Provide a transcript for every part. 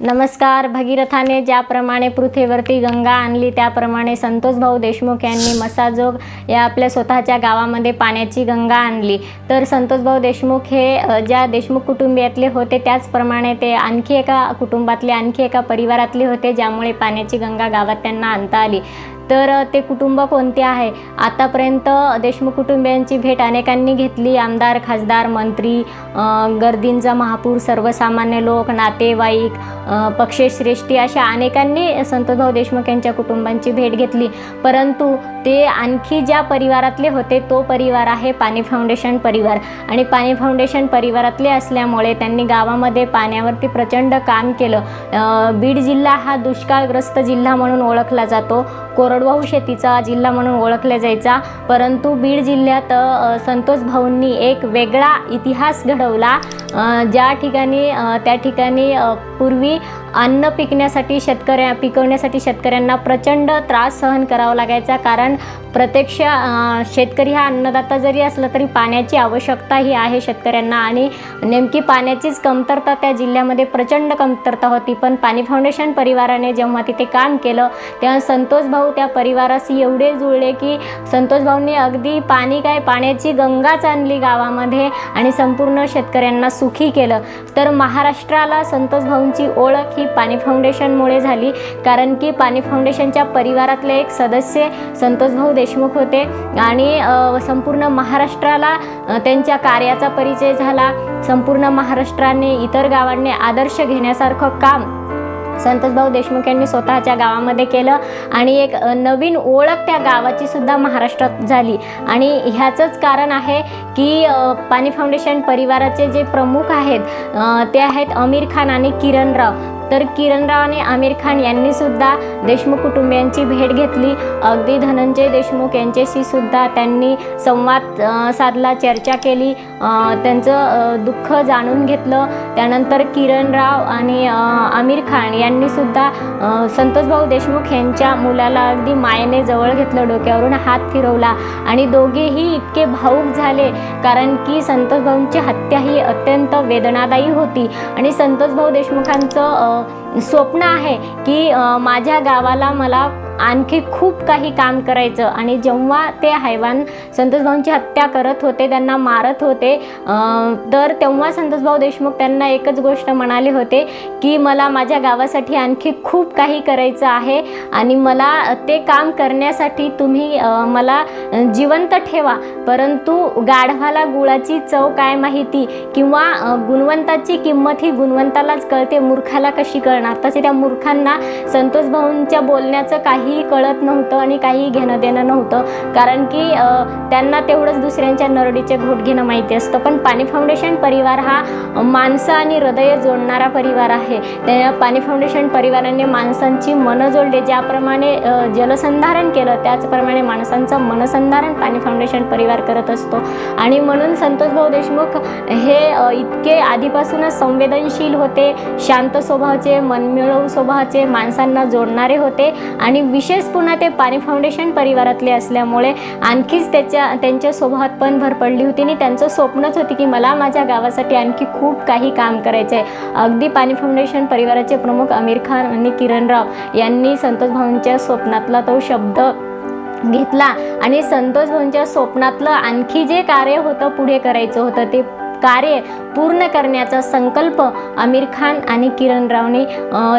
नमस्कार. भगीरथाने ज्याप्रमाणे पृथ्वीवरती गंगा आणली त्याप्रमाणे संतोष भाऊ देशमुख यांनी मसाजोग या आपल्या स्वतःच्या गावामध्ये पाण्याची गंगा आणली. तर संतोष भाऊ देशमुख हे ज्या देशमुख कुटुंबियातले होते त्याचप्रमाणे ते आणखी एका कुटुंबातले आणखी एका परिवारातले होते ज्यामुळे पाण्याची गंगा गावात त्यांना आणता आली. तर ते कुटुंब कोणते आहे? आतापर्यंत देशमुख कुटुंबियांची भेट अनेकांनी घेतली. आमदार खासदार मंत्री गर्दींचा महापूर सर्वसामान्य लोक नातेवाईक पक्षश्रेष्ठी अशा अनेकांनी संतोषभाऊ देशमुख यांच्या कुटुंबांची भेट घेतली. परंतु ते आणखी ज्या परिवारातले होते तो परिवार आहे पाणी फाउंडेशन परिवार. आणि पाणी फाउंडेशन परिवारातले असल्यामुळे त्यांनी गावामध्ये पाण्यावरती प्रचंड काम केलं. बीड जिल्हा हा दुष्काळग्रस्त जिल्हा म्हणून ओळखला जातो. कोरडवाहू शेतीचा जिल्हा म्हणून ओळखला जायचा. परंतु बीड जिल्ह्यात संतोष भाऊंनी एक वेगळा इतिहास घडवला. ज्या ठिकाणी त्या ठिकाणी पूर्वी अन्न पिकण्यासाठी शेतकऱ्या पिकवण्यासाठी शेतकऱ्यांना प्रचंड त्रास सहन करावा लागायचा. कारण प्रत्यक्ष शेतकरी हा अन्नदाता जरी असला तरी पाण्याची आवश्यकता ही आहे शेतकऱ्यांना. आणि नेमकी पाण्याचीच कमतरता त्या जिल्ह्यामध्ये प्रचंड कमतरता होती. पण पाणी फाउंडेशन परिवाराने जेव्हा तिथे काम केलं तेव्हा संतोष भाऊ त्या परिवाराशी एवढे जुळले की संतोष भाऊंनी अगदी पाणी काय पाण्याची गंगाच आणली गावामध्ये आणि संपूर्ण शेतकऱ्यांना सुखी केलं. तर महाराष्ट्राला संतोष भाऊंची ओळख ही पाणी फाउंडेशनमुळे झाली. कारण की पाणी फाउंडेशनच्या परिवारातले एक सदस्य संतोष भाऊ देशमुख होते आणि संपूर्ण महाराष्ट्राला त्यांच्या कार्याचा परिचय झाला. संपूर्ण महाराष्ट्राने इतर गावांनी आदर्श घेण्यासारखं काम संतोषभाऊ देशमुख यांनी स्वतःच्या गावामध्ये केलं आणि एक नवीन ओळख त्या गावाची सुद्धा महाराष्ट्रात झाली. आणि ह्याचंच कारण आहे की पाणी फाउंडेशन परिवाराचे जे प्रमुख आहेत ते आहेत आमिर खान आणि किरणराव. तर किरणराव आणि आमिर खान यांनी सुद्धा देशमुख कुटुंबियांची भेट घेतली. अगदी धनंजय देशमुख यांच्याशी सुद्धा त्यांनी संवाद साधला चर्चा केली. त्यांचं दुःख जाणून घेतलं. त्यानंतर किरणराव आणि आमिर खान यांनी सुद्धा संतोषभाऊ देशमुख यांच्या मुलाला अगदी मायेने जवळ घेतलं डोक्यावरून हात फिरवला आणि दोघेही इतके भाऊक झाले कारण की संतोषभाऊंची हत्या ही अत्यंत वेदनादायी होती आणि संतोषभाऊ देशमुखांचं स्वप्न आहे की माझ्या गावाला मला आणखी खूप काही काम करायचं. आणि जेव्हा ते हैवान संतोषभाऊंची हत्या करत होते त्यांना मारत होते तर तेव्हा संतोषभाऊ देशमुख त्यांना एकच गोष्ट म्हणाले होते की मला माझ्या गावासाठी आणखी खूप काही करायचं आहे आणि मला ते काम करण्यासाठी तुम्ही मला जिवंत ठेवा. परंतु गाढवाला गुळाची चव काय माहिती? किंवा गुणवंताची किंमत ही गुणवंतालाच कळते. मूर्खाला कशी कळणार? तसे त्या मूर्खांना संतोष भाऊंच्या बोलण्याचं काहीही कळत नव्हतं आणि काही घेणं देणं नव्हतं. कारण की त्यांना तेवढंच दुसऱ्यांच्या नरडीचे घोट घेणं माहिती असतं. पण पाणी फाउंडेशन परिवार हा माणसं आणि हृदय जोडणारा परिवार आहे. त्या पाणी फाउंडेशन परिवाराने माणसांची मनं जोडले. ज्याप्रमाणे जलसंधारण केलं त्याचप्रमाणे माणसांचं मनसंधारण पाणी फाउंडेशन परिवार करत असतो. आणि म्हणून संतोष भाऊ देशमुख हे इतके आधीपासूनच संवेदनशील होते. शांत स्वभावाचे मनमिळवू स्वभावाचे माणसांना जोडणारे होते. आणि विशेष पुन्हा ते पाणी फाउंडेशन परिवारातले असल्यामुळे आणखीच त्याच्या त्यांच्या स्वभावात पण भर पडली होती आणि त्यांचं स्वप्नच होती की मला माझ्या गावासाठी आणखी खूप काही काम करायचं आहे अगदी पाणी फाउंडेशन परिवाराचे प्रमुख आमिर खान आणि किरणराव यांनी संतोष भाऊंच्या स्वप्नातला तो शब्द घेतला आणि संतोष भाऊंच्या स्वप्नातलं आणखी जे कार्य होतं पुढे करायचं होतं ते कार्य पूर्ण करण्याचा संकल्प आमिर खान आणि किरण रावने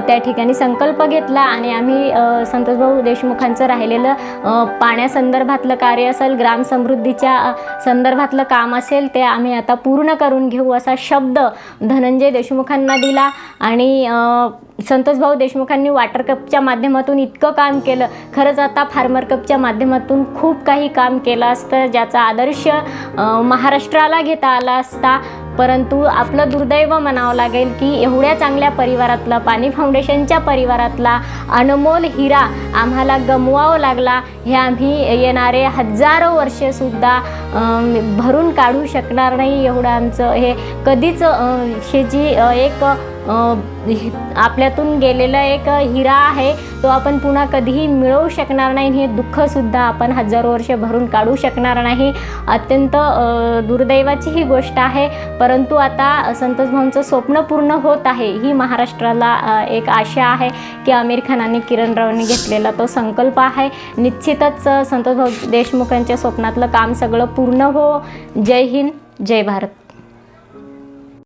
त्या ठिकाणी संकल्प घेतला आणि आम्ही संतोषभाऊ देशमुखांचं राहिलेलं पाण्यासंदर्भातलं कार्य असेल ग्रामसमृद्धीच्या समृद्धीच्या संदर्भातलं काम असेल ते आम्ही आता पूर्ण करून घेऊ असा शब्द धनंजय देशमुखांना दिला आणि संतोषभाऊ देशमुखांनी वॉटर कपच्या माध्यमातून इतकं काम केलं. खरंच आता फार्मर कपच्या माध्यमातून खूप काही काम केलं असतं ज्याचा आदर्श महाराष्ट्राला घेता आला असता. परंतु आपलं दुर्दैव म्हणावं लागेल की एवढ्या चांगल्या परिवारातला पाणी फाउंडेशनच्या परिवारातला अनमोल हिरा आम्हाला गमवावं लागला. हे आम्ही येणारे हजारो वर्षेसुद्धा भरून काढू शकणार नाही एवढं आमचं. हे कधीच शेजी हे जी एक आपल्यातून गेलेला एक हिरा आहे तो आपण पुन्हा कधीही मिळवू शकणार नाही हे दुःखसुद्धा आपण हजारो वर्ष भरून काढू शकणार नाही. अत्यंत दुर्दैवाची ही गोष्ट आहे. परंतु आता संतोष भाऊंचं स्वप्न पूर्ण होत आहे. ही महाराष्ट्राला एक आशा आहे की आमिर खान आणि किरण रावने घेतलेला तो संकल्प आहे. निश्चितच अ, संतोष भाऊ देशमुखांच्या स्वप्नातलं काम सगळं पूर्ण हो. जय हिंद जय भारत.